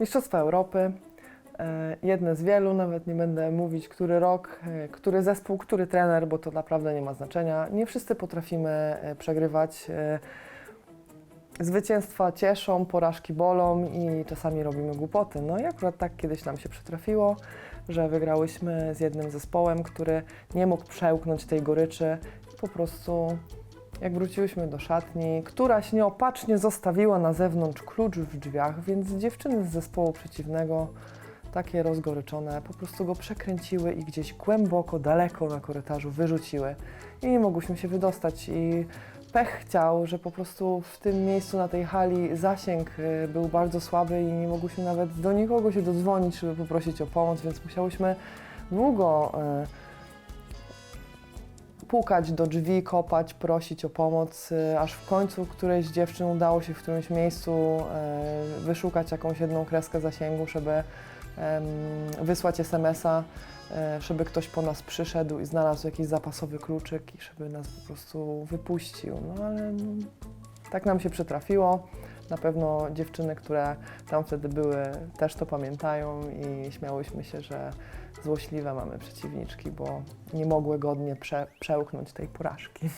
Mistrzostwa Europy. e, Jedne z wielu, nawet nie będę mówić, który rok, e, który zespół, który trener, bo to naprawdę nie ma znaczenia. Nie wszyscy potrafimy e, przegrywać. Zwycięstwa cieszą, porażki bolą i czasami robimy głupoty. No i akurat tak kiedyś nam się przytrafiło, że wygrałyśmy z jednym zespołem, który nie mógł przełknąć tej goryczy i po prostu jak wróciłyśmy do szatni, któraś nieopatrznie zostawiła na zewnątrz klucz w drzwiach, więc dziewczyny z zespołu przeciwnego, takie rozgoryczone, po prostu go przekręciły i gdzieś głęboko, daleko na korytarzu wyrzuciły. I nie mogłyśmy się wydostać i pech chciał, że po prostu w tym miejscu na tej hali zasięg y, był bardzo słaby i nie mogłyśmy nawet do nikogo się dodzwonić, żeby poprosić o pomoc, więc musiałyśmy długo y, pukać do drzwi, kopać, prosić o pomoc, y, aż w końcu którejś dziewczyn udało się w którymś miejscu y, wyszukać jakąś jedną kreskę zasięgu, żeby wysłać SMS-a, y, żeby ktoś po nas przyszedł i znalazł jakiś zapasowy kluczyk i żeby nas po prostu wypuścił. No ale no, tak nam się przytrafiło. Na pewno dziewczyny, które tam wtedy były, też to pamiętają i śmiałyśmy się, że złośliwe mamy przeciwniczki, bo nie mogły godnie prze, przełknąć tej porażki.